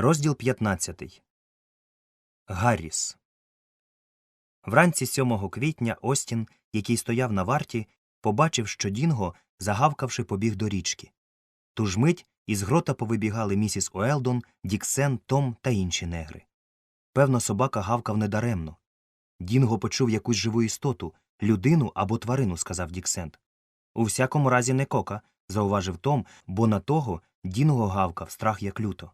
Розділ 15. Гарріс. Вранці 7 квітня Остін, який стояв на варті, побачив, що Дінго, загавкавши, побіг до річки. Ту ж мить із грота повибігали місіс Уелдон, Діксен, Том та інші негри. Певно, собака гавкав недаремно. Дінго почув якусь живу істоту, людину або тварину, сказав Діксент. У всякому разі не кока, зауважив Том, бо на того Дінго гавкав страх як люто.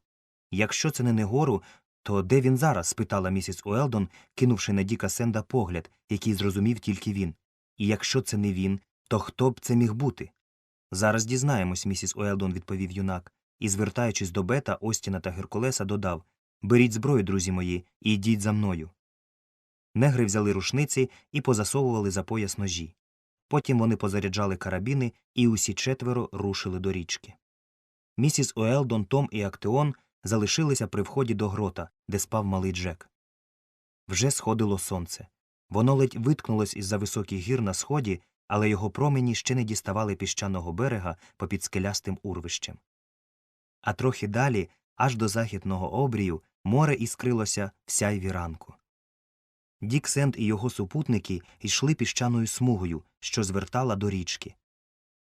Якщо це не Негору, то де він зараз? спитала місіс Уелдон, кинувши на Діка Сенда погляд, який зрозумів тільки він. І якщо це не він, то хто б це міг бути? Зараз дізнаємось, місіс Уелдон, відповів юнак, і, звертаючись до Бета, Остіна та Геркулеса, додав Беріть зброю, друзі мої, і йдіть за мною. Негри взяли рушниці і позасовували за пояс ножі. Потім вони позаряджали карабіни, і усі четверо рушили до річки. Місіс Уелдон, Том і Актеон залишилися при вході до грота, де спав малий Джек. Вже сходило сонце. Воно ледь виткнулось із за високих гір на сході, але його промені ще не діставали піщаного берега попід скелястим урвищем. А трохи далі, аж до західного обрію, море іскрилося в сяйві ранку. Дік Сенд і його супутники йшли піщаною смугою, що звертала до річки.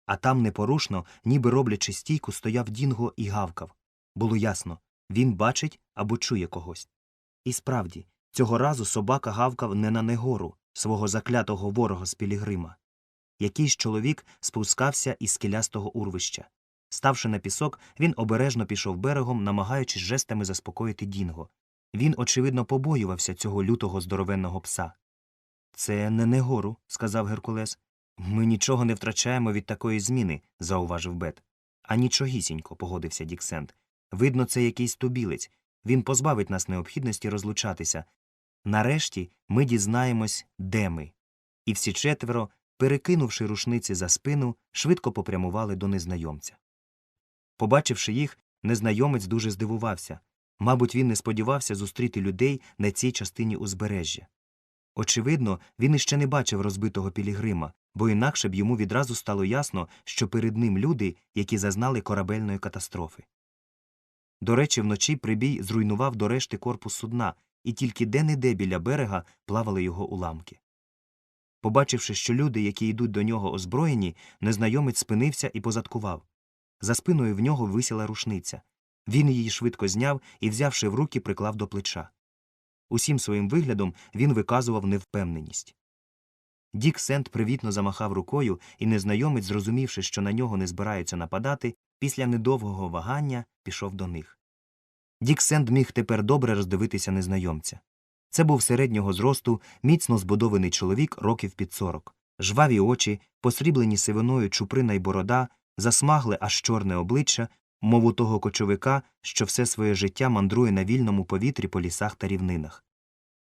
А там непорушно, ніби роблячи стійку, стояв Дінго і гавкав. Було ясно він бачить або чує когось. І справді, цього разу собака гавкав не на негору, свого заклятого ворога з Пілігрима. Якийсь чоловік спускався із скелястого урвища. Ставши на пісок, він обережно пішов берегом, намагаючись жестами заспокоїти Дінго. Він, очевидно, побоювався цього лютого здоровенного пса. Це не негору, сказав Геркулес. Ми нічого не втрачаємо від такої зміни, зауважив Бет. А нічогісінько, погодився Діксент. Видно, це якийсь тубілець. Він позбавить нас необхідності розлучатися. Нарешті ми дізнаємось, де ми. І всі четверо, перекинувши рушниці за спину, швидко попрямували до незнайомця. Побачивши їх, незнайомець дуже здивувався. Мабуть, він не сподівався зустріти людей на цій частині узбережжя. Очевидно, він іще не бачив розбитого пілігрима, бо інакше б йому відразу стало ясно, що перед ним люди, які зазнали корабельної катастрофи. До речі, вночі прибій зруйнував до решти корпус судна, і тільки де-не-де біля берега плавали його уламки. Побачивши, що люди, які йдуть до нього озброєні, незнайомець спинився і позадкував. За спиною в нього висіла рушниця. Він її швидко зняв і, взявши в руки, приклав до плеча. Усім своїм виглядом він виказував невпевненість. Дік Сент привітно замахав рукою, і незнайомець, зрозумівши, що на нього не збираються нападати, після недовгого вагання пішов до них. Дік Сент міг тепер добре роздивитися незнайомця. Це був середнього зросту, міцно збудований чоловік років під сорок. Жваві очі, посріблені сивиною чуприна й борода, засмагле аж чорне обличчя, мов у того кочовика, що все своє життя мандрує на вільному повітрі по лісах та рівнинах.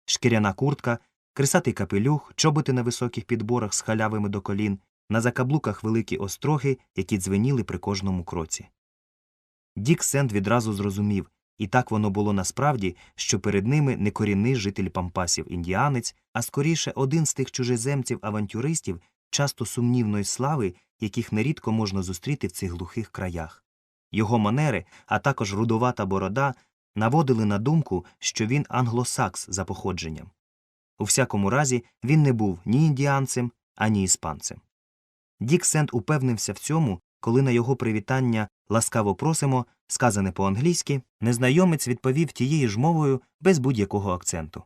Шкіряна куртка, крисатий капелюх, чоботи на високих підборах з халявими до колін, на закаблуках великі остроги, які дзвеніли при кожному кроці. Дік Сенд відразу зрозумів, і так воно було насправді, що перед ними не корінний житель пампасів індіанець, а скоріше один з тих чужеземців авантюристів, часто сумнівної слави, яких нерідко можна зустріти в цих глухих краях. Його манери, а також рудовата борода, наводили на думку, що він англосакс за походженням. У всякому разі, він не був ні індіанцем, ані іспанцем. Дік Сент упевнився в цьому, коли на його привітання ласкаво просимо, сказане по-англійськи, незнайомець відповів тією ж мовою без будь-якого акценту.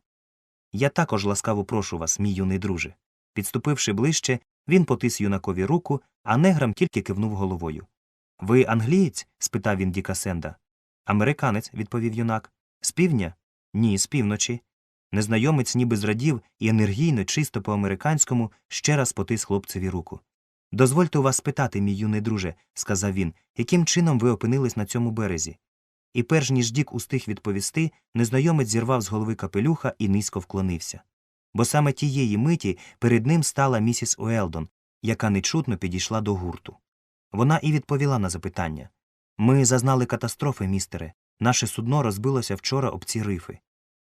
Я також ласкаво прошу вас, мій юний друже. Підступивши ближче, він потис юнакові руку, а неграм тільки кивнув головою. Ви англієць? спитав він Діка Сенда. Американець, відповів юнак. З півдня? Ні, з півночі. Незнайомець ніби зрадів і енергійно, чисто по американському, ще раз потис хлопцеві руку. Дозвольте у вас спитати, мій юний друже, сказав він, яким чином ви опинились на цьому березі. І перш ніж Дік устиг відповісти, незнайомець зірвав з голови капелюха і низько вклонився. Бо саме тієї миті перед ним стала місіс Уелдон, яка нечутно підійшла до гурту. Вона і відповіла на запитання Ми зазнали катастрофи, містере. Наше судно розбилося вчора об ці рифи.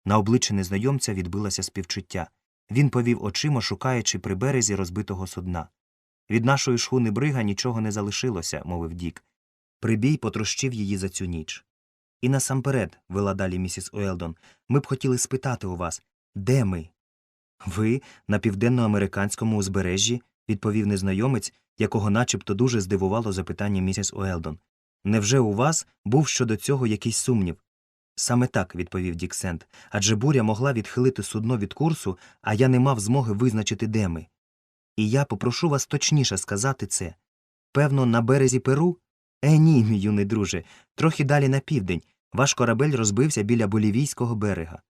На обличчі незнайомця відбилося співчуття. Він повів очима, шукаючи при березі розбитого судна. Від нашої шхуни брига нічого не залишилося, мовив Дік. Прибій потрощив її за цю ніч. І насамперед, вела далі місіс Уелдон, ми б хотіли спитати у вас, де ми? Ви на південноамериканському узбережжі, відповів незнайомець, якого начебто дуже здивувало запитання місіс Уелдон. Невже у вас був щодо цього якийсь сумнів? Саме так, відповів Діксент, адже буря могла відхилити судно від курсу, а я не мав змоги визначити, де ми. І я попрошу вас точніше сказати це. Певно, на березі Перу? Е, ні, мій юний друже, трохи далі на південь. Ваш корабель розбився біля болівійського берега.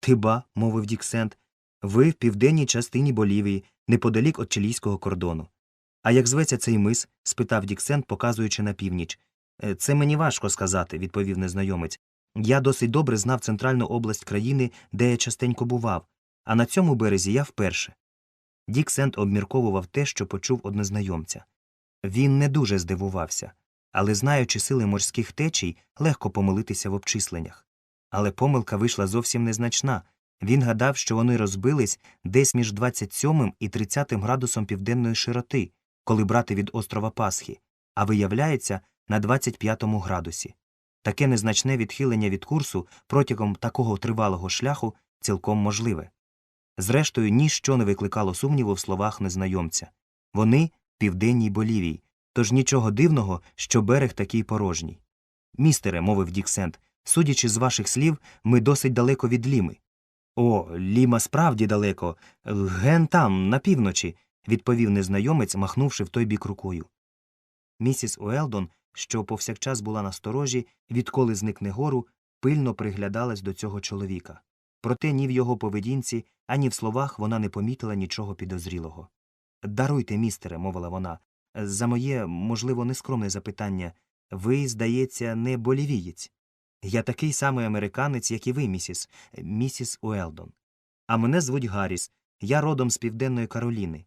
Ти ба, мовив Діксент, ви в південній частині Болівії, неподалік від чилійського кордону. А як зветься цей мис? спитав Діксент, показуючи на північ. «Е, Це мені важко сказати, відповів незнайомець. Я досить добре знав центральну область країни, де я частенько бував, а на цьому березі я вперше. Дік Сент обмірковував те, що почув од незнайомця. Він не дуже здивувався, але, знаючи сили морських течій, легко помилитися в обчисленнях. Але помилка вийшла зовсім незначна. Він гадав, що вони розбились десь між 27 і 30 градусом південної широти, коли брати від острова Пасхи, а виявляється на 25 градусі. Таке незначне відхилення від курсу протягом такого тривалого шляху цілком можливе. Зрештою, ніщо не викликало сумніву в словах незнайомця. Вони південній Болівії, тож нічого дивного, що берег такий порожній. Містере, мовив Діксент, судячи з ваших слів, ми досить далеко від Ліми. О, Ліма справді далеко. Ген там, на півночі, відповів незнайомець, махнувши в той бік рукою. Місіс Уелдон, що повсякчас була на сторожі, відколи зникне гору, пильно приглядалась до цього чоловіка. Проте ні в його поведінці, ані в словах вона не помітила нічого підозрілого. Даруйте, містере, мовила вона, за моє, можливо, нескромне запитання. Ви, здається, не болівієць. Я такий самий американець, як і ви, місіс, місіс Уелдон. А мене звуть Гарріс, я родом з Південної Кароліни.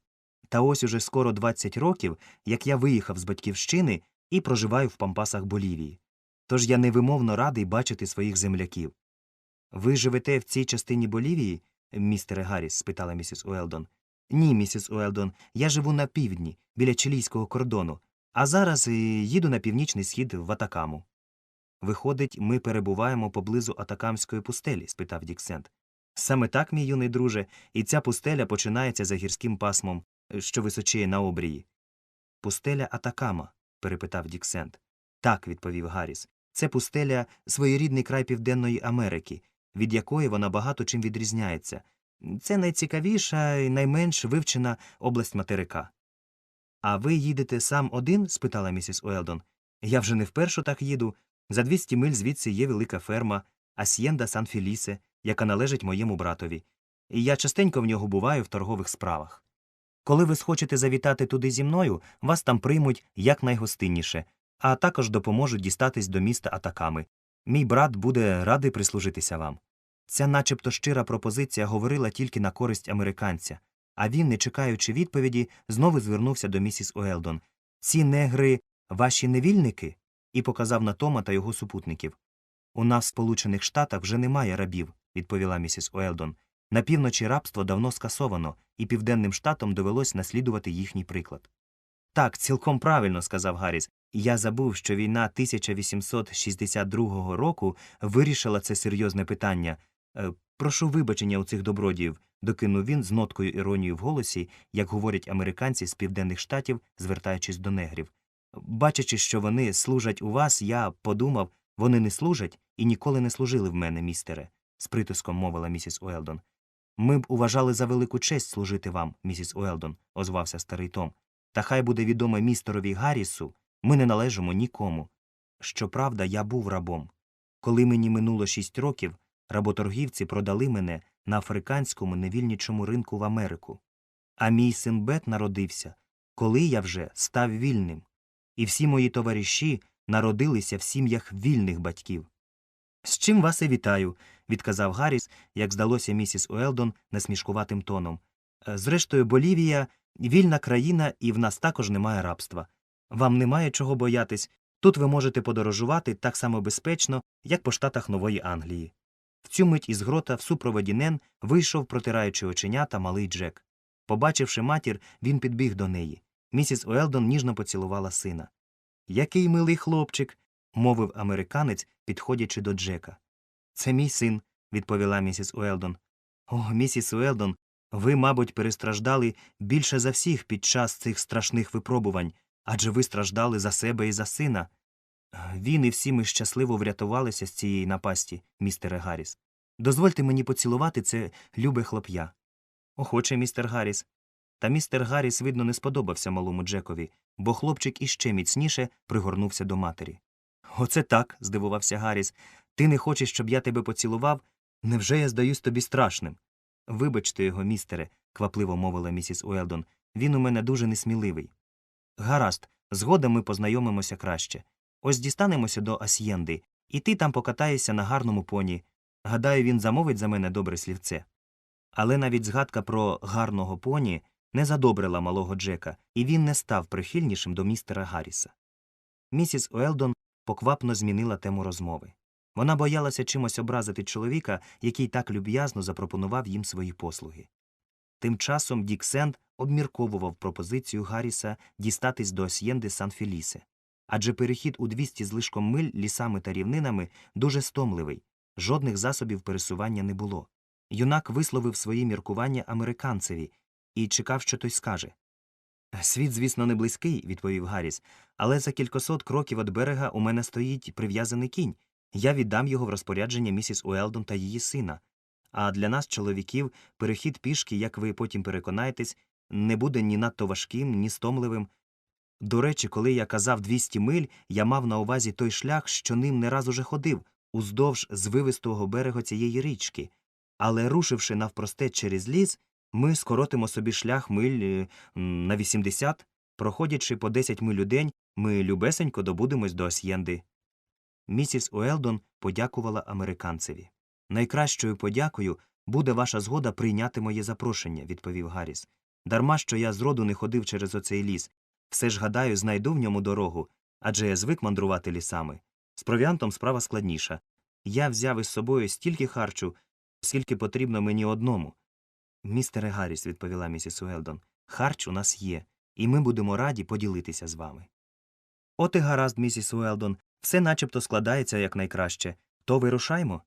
Та ось уже скоро 20 років, як я виїхав з батьківщини і проживаю в пампасах Болівії. Тож я невимовно радий бачити своїх земляків. Ви живете в цій частині Болівії, містере Гарріс? спитала місіс Уелдон. Ні, місіс Уелдон, я живу на півдні, біля чилійського кордону, а зараз е, їду на північний схід в Атакаму. Виходить, ми перебуваємо поблизу Атакамської пустелі? спитав Діксент. Саме так, мій юний друже, і ця пустеля починається за гірським пасмом, що височіє на обрії. Пустеля Атакама? перепитав Діксент. Так, відповів Гарріс. Це пустеля своєрідний край Південної Америки, від якої вона багато чим відрізняється. Це найцікавіша і найменш вивчена область материка. А ви їдете сам один? спитала місіс Уелдон. Я вже не вперше так їду. За 200 миль звідси є велика ферма Асьєнда Сан Філісе, яка належить моєму братові. І я частенько в нього буваю в торгових справах. Коли ви схочете завітати туди зі мною, вас там приймуть якнайгостинніше, а також допоможуть дістатись до міста Атаками. Мій брат буде радий прислужитися вам. Ця начебто щира пропозиція говорила тільки на користь американця, а він, не чекаючи відповіді, знову звернувся до місіс Уелдон. Ці негри ваші невільники? і показав на Тома та його супутників. У нас в Сполучених Штатах вже немає рабів, відповіла місіс Уелдон. На півночі рабство давно скасовано, і південним штатам довелось наслідувати їхній приклад. Так, цілком правильно, сказав Гарріс. Я забув, що війна 1862 року вирішила це серйозне питання. Е, Прошу вибачення у цих добродіїв, докинув він з ноткою іронії в голосі, як говорять американці з південних штатів, звертаючись до негрів. Бачачи, що вони служать у вас, я подумав, вони не служать і ніколи не служили в мене, містере, з притиском мовила місіс Уелдон. Ми б уважали за велику честь служити вам, місіс Уелдон, озвався старий Том. Та хай буде відомо містерові Гаррісу, ми не належимо нікому. Щоправда, я був рабом. Коли мені минуло шість років, работоргівці продали мене на африканському невільничому ринку в Америку. А мій син Бет народився, коли я вже став вільним. І всі мої товариші народилися в сім'ях вільних батьків. З чим вас і вітаю, відказав Гарріс, як здалося місіс Уелдон насмішкуватим тоном. «Е, Зрештою, Болівія вільна країна, і в нас також немає рабства. Вам немає чого боятись. Тут ви можете подорожувати так само безпечно, як по штатах Нової Англії. В цю мить із грота в супроводі Нен вийшов, протираючи оченята, малий Джек. Побачивши матір, він підбіг до неї. Місіс Уелдон ніжно поцілувала сина. Який милий хлопчик. мовив американець, підходячи до Джека. Це мій син, відповіла місіс Уелдон. О, місіс Уелдон, ви, мабуть, перестраждали більше за всіх під час цих страшних випробувань, адже ви страждали за себе і за сина. Він і всі ми щасливо врятувалися з цієї напасті, містере Гарріс. Дозвольте мені поцілувати це любе хлоп'я. Охоче, містер Гарріс. Та містер Гарріс, видно, не сподобався малому Джекові, бо хлопчик іще міцніше пригорнувся до матері. Оце так, здивувався Гарріс. Ти не хочеш, щоб я тебе поцілував? Невже я здаюсь тобі страшним? Вибачте його, містере, квапливо мовила місіс Уелдон. Він у мене дуже несміливий. Гаразд, згодом ми познайомимося краще. Ось дістанемося до Асьєнди, і ти там покатаєшся на гарному поні. Гадаю, він замовить за мене добре слівце. Але навіть згадка про гарного поні не задобрила малого Джека, і він не став прихильнішим до містера Гарріса. Місіс Уелдон поквапно змінила тему розмови. Вона боялася чимось образити чоловіка, який так люб'язно запропонував їм свої послуги. Тим часом Дік Сенд обмірковував пропозицію Гарріса дістатись до Осьєнди Сан Фелісе. Адже перехід у 200 з лишком миль лісами та рівнинами дуже стомливий, жодних засобів пересування не було. Юнак висловив свої міркування американцеві і чекав, що той скаже. Світ, звісно, не близький, відповів Гарріс, але за кількасот кроків від берега у мене стоїть прив'язаний кінь. Я віддам його в розпорядження місіс Уелдон та її сина. А для нас, чоловіків, перехід пішки, як ви потім переконаєтесь, не буде ні надто важким, ні стомливим. До речі, коли я казав 200 миль, я мав на увазі той шлях, що ним не раз уже ходив, уздовж звивистого берега цієї річки. Але рушивши навпростеч через ліс, ми скоротимо собі шлях миль е, на 80, проходячи по 10 миль у день, ми любесенько добудемось до Асьєнди. Місіс Уелдон подякувала американцеві. Найкращою подякою буде ваша згода прийняти моє запрошення, відповів Гарріс. Дарма що я зроду не ходив через оцей ліс. Все ж гадаю, знайду в ньому дорогу, адже я звик мандрувати лісами. З провіантом справа складніша. Я взяв із собою стільки харчу, скільки потрібно мені одному. Містере Гарріс, відповіла місіс Уелдон, харч у нас є, і ми будемо раді поділитися з вами. От і гаразд, місіс Уелдон, все начебто складається якнайкраще. То вирушаймо.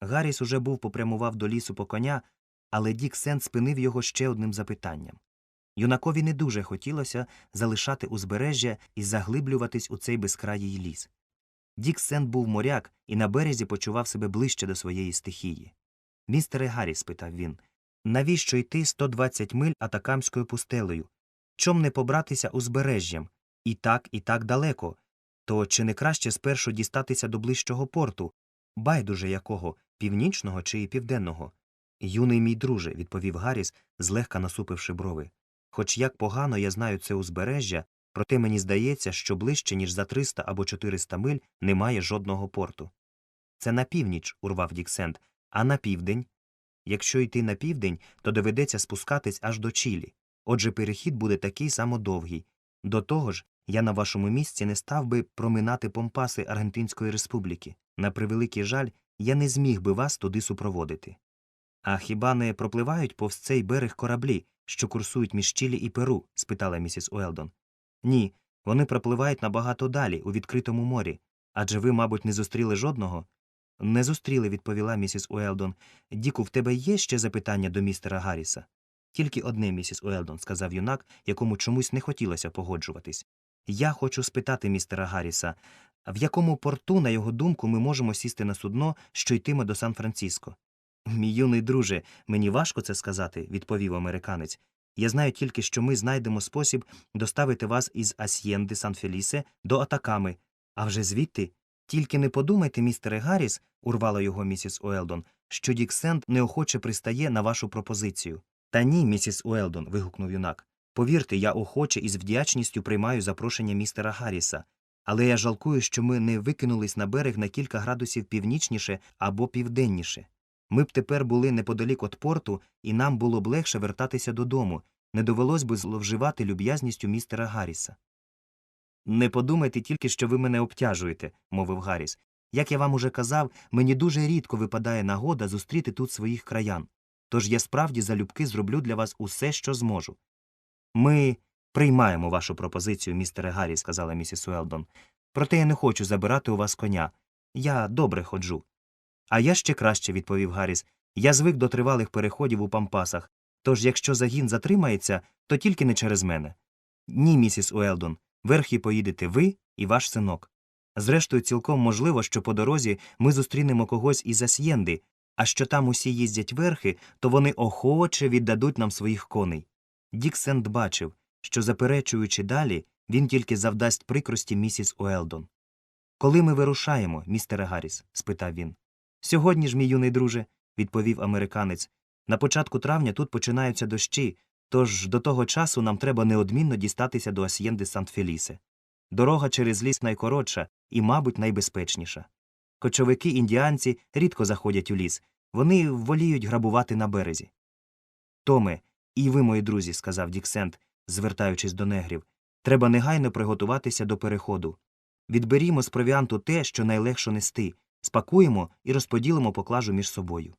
Гарріс уже був попрямував до лісу по коня, але Дік Сент спинив його ще одним запитанням. Юнакові не дуже хотілося залишати узбережжя і заглиблюватись у цей безкраїй ліс. Дік Сент був моряк і на березі почував себе ближче до своєї стихії. Містере Гаррі, спитав він, навіщо йти 120 миль атакамською пустелею? Чом не побратися узбережжям? І так, і так далеко. То чи не краще спершу дістатися до ближчого порту, байдуже якого, північного чи південного? Юний мій друже, відповів Гарріс, злегка насупивши брови. Хоч як погано я знаю це узбережжя, проте мені здається, що ближче, ніж за 300 або 400 миль, немає жодного порту. Це на північ, урвав Діксент, а на південь? Якщо йти на південь, то доведеться спускатись аж до Чилі. Отже, перехід буде такий само довгий. До того ж, я на вашому місці не став би проминати помпаси Аргентинської республіки. На превеликий жаль, я не зміг би вас туди супроводити. А хіба не пропливають повз цей берег кораблі, що курсують між Чилі і Перу? спитала місіс Уелдон. Ні, вони пропливають набагато далі, у відкритому морі. Адже ви, мабуть, не зустріли жодного? Не зустріли, відповіла місіс Уелдон. Діку, в тебе є ще запитання до містера Гарріса? Тільки одне, місіс Уелдон, сказав юнак, якому чомусь не хотілося погоджуватись. Я хочу спитати містера Гарріса, в якому порту, на його думку, ми можемо сісти на судно, що йтиме до Сан-Франциско? Мій юний друже, мені важко це сказати, відповів американець. Я знаю тільки, що ми знайдемо спосіб доставити вас із Асьєнди Сан Фелісе до Атаками, а вже звідти. Тільки не подумайте, містере Гарріс, урвала його місіс Уелдон, що Дік Сенд неохоче пристає на вашу пропозицію. Та ні, місіс Уелдон. вигукнув юнак. Повірте, я охоче і з вдячністю приймаю запрошення містера Гарріса. Але я жалкую, що ми не викинулись на берег на кілька градусів північніше або південніше. Ми б тепер були неподалік від порту, і нам було б легше вертатися додому, не довелось би зловживати люб'язністю містера Гарріса. Не подумайте тільки, що ви мене обтяжуєте, мовив Гарріс. Як я вам уже казав, мені дуже рідко випадає нагода зустріти тут своїх краян. Тож я справді залюбки зроблю для вас усе, що зможу. Ми приймаємо вашу пропозицію, містере Гаррі, сказала місіс Уелдон. проте я не хочу забирати у вас коня. Я добре ходжу. А я ще краще, відповів Гарріс. Я звик до тривалих переходів у пампасах, тож якщо загін затримається, то тільки не через мене. Ні, місіс Уелдон, верхи поїдете ви і ваш синок. Зрештою, цілком можливо, що по дорозі ми зустрінемо когось із Асьєнди, а що там усі їздять верхи, то вони охоче віддадуть нам своїх коней. Дік Сент бачив, що, заперечуючи далі, він тільки завдасть прикрості місіс Уелдон. Коли ми вирушаємо, містере Гарріс? спитав він. Сьогодні ж, мій юний друже, відповів американець. На початку травня тут починаються дощі, тож до того часу нам треба неодмінно дістатися до Асьєнди Сант Фелісе. Дорога через ліс найкоротша і, мабуть, найбезпечніша. Кочовики індіанці рідко заходять у ліс, вони воліють грабувати на березі. Томе, і ви, мої друзі, сказав Діксент, звертаючись до негрів, треба негайно приготуватися до переходу. Відберімо з провіанту те, що найлегше нести, спакуємо і розподілимо поклажу між собою.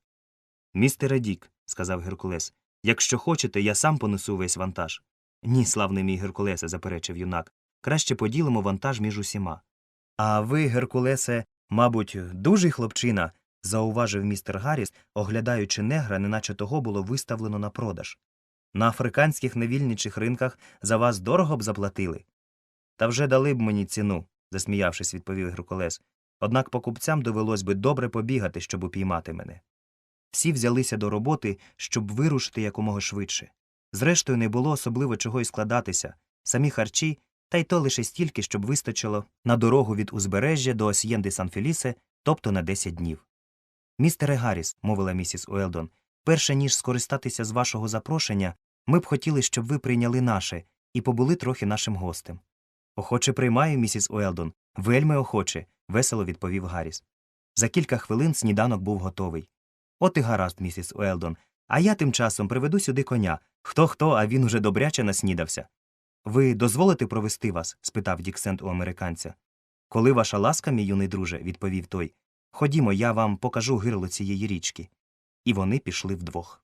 Містере Дік, сказав Геркулес, якщо хочете, я сам понесу весь вантаж. Ні, славний мій Геркулесе, заперечив юнак. Краще поділимо вантаж між усіма. А ви, Геркулесе, мабуть, дужий хлопчина, зауважив містер Гарріс, оглядаючи негра, неначе того було виставлено на продаж. На африканських невільничих ринках за вас дорого б заплатили. Та вже дали б мені ціну, засміявшись, відповів Геркулес. Однак покупцям довелось би добре побігати, щоб упіймати мене. Всі взялися до роботи, щоб вирушити якомога швидше. Зрештою, не було особливо чого й складатися, самі харчі, та й то лише стільки, щоб вистачило на дорогу від узбережжя до Осьєнди Сан Фелісе, тобто на 10 днів. Містере Гарріс, мовила місіс Уелдон, перше ніж скористатися з вашого запрошення, ми б хотіли, щоб ви прийняли наше і побули трохи нашим гостем. Охоче приймаю, місіс Уелдон, вельми охоче, весело відповів Гарріс. За кілька хвилин сніданок був готовий. От і гаразд, місіс Уелдон, а я тим часом приведу сюди коня. Хто хто, а він уже добряче наснідався. Ви дозволите провести вас? спитав Діксент у американця. Коли ваша ласка, мій юний друже, відповів той. Ходімо, я вам покажу гирло цієї річки. І вони пішли вдвох.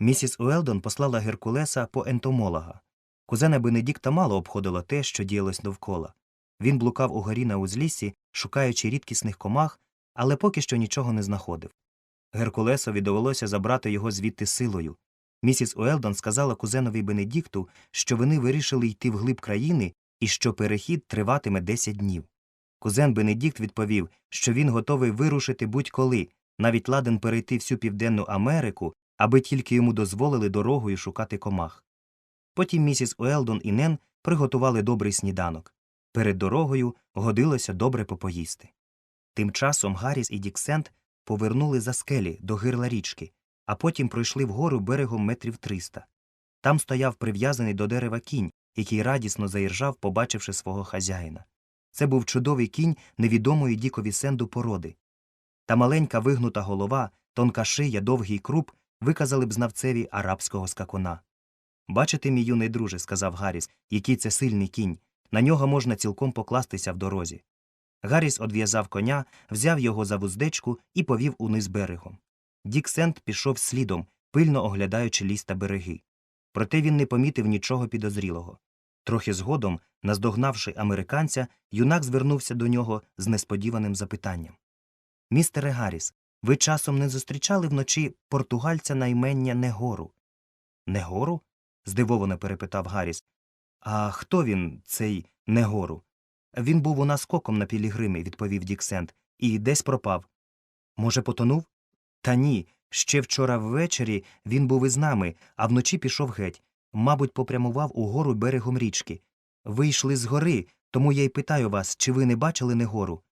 Місіс Уелдон послала Геркулеса по ентомолога. Кузена Бенедікта мало обходило те, що діялось довкола. Він блукав угорі на узліссі, шукаючи рідкісних комах, але поки що нічого не знаходив. Геркулесові довелося забрати його звідти силою. Місіс Уелдон сказала кузенові Бенедікту, що вони вирішили йти вглиб країни і що перехід триватиме 10 днів. Кузен Бенедікт відповів, що він готовий вирушити будь-коли, навіть ладен перейти всю Південну Америку, аби тільки йому дозволили дорогою шукати комах. Потім місіс Уелдон і Нен приготували добрий сніданок. Перед дорогою годилося добре попоїсти. Тим часом Гарріс і Діксент повернули за скелі до гирла річки, а потім пройшли вгору берегом метрів триста. Там стояв прив'язаний до дерева кінь, який радісно заіржав, побачивши свого хазяїна. Це був чудовий кінь невідомої Дікові Сенду породи. Та маленька вигнута голова, тонка шия, довгий круп виказали б знавцеві арабського скакуна. Бачите, мій юний друже, сказав Гарріс, який це сильний кінь. На нього можна цілком покластися в дорозі. Гарріс одв'язав коня, взяв його за вуздечку і повів униз берегом. Дік Сент пішов слідом, пильно оглядаючи ліс та береги. Проте він не помітив нічого підозрілого. Трохи згодом, наздогнавши американця, юнак звернувся до нього з несподіваним запитанням. Містере Гарріс, ви часом не зустрічали вночі португальця на імення Негору? Негору? здивовано перепитав Гарріс. А хто він, цей Негору? Він був у нас коком на пілігримі, відповів Діксент, і десь пропав. Може, потонув? Та ні. Ще вчора ввечері він був із нами, а вночі пішов геть. Мабуть, попрямував угору берегом річки. Ви йшли з гори, тому я й питаю вас, чи ви не бачили Негору?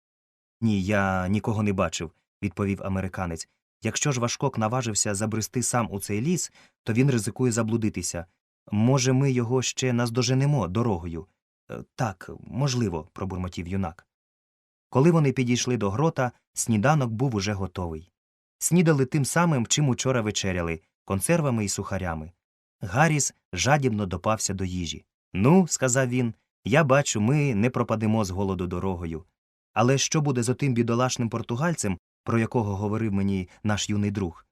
Ні, я нікого не бачив, відповів американець. Якщо ж Вашкок наважився забрести сам у цей ліс, то він ризикує заблудитися. Може, ми його ще наздоженемо дорогою. «Е, Так, можливо, пробурмотів юнак. Коли вони підійшли до грота, сніданок був уже готовий. Снідали тим самим, чим учора вечеряли консервами і сухарями. Гарріс жадібно допався до їжі. Ну, сказав він, я бачу, ми не пропадемо з голоду дорогою. Але що буде з отим бідолашним португальцем, про якого говорив мені наш юний друг?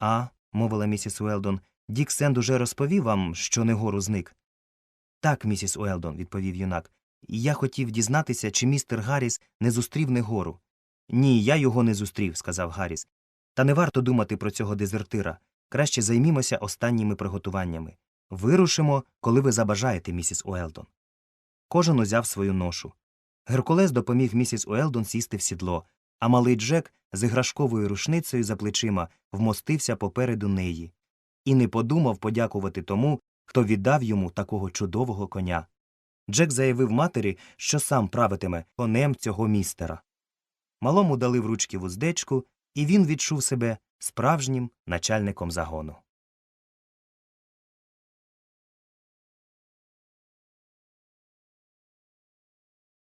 А, мовила місіс Уелдон, Дік Сенд уже розповів вам, що Негору зник. Так, місіс Уелдон, відповів юнак, Я хотів дізнатися, чи містер Гарріс не зустрів Негору. Ні, я його не зустрів, сказав Гарріс. Та не варто думати про цього дезертира. Краще займімося останніми приготуваннями. Вирушимо, коли ви забажаєте, місіс Уелдон. Кожен узяв свою ношу. Геркулес допоміг місіс Уелдон сісти в сідло, а малий Джек з іграшковою рушницею за плечима вмостився попереду неї і не подумав подякувати тому, хто віддав йому такого чудового коня. Джек заявив матері, що сам правитиме конем цього містера. Малому дали в ручки вуздечку, і він відчув себе справжнім начальником загону.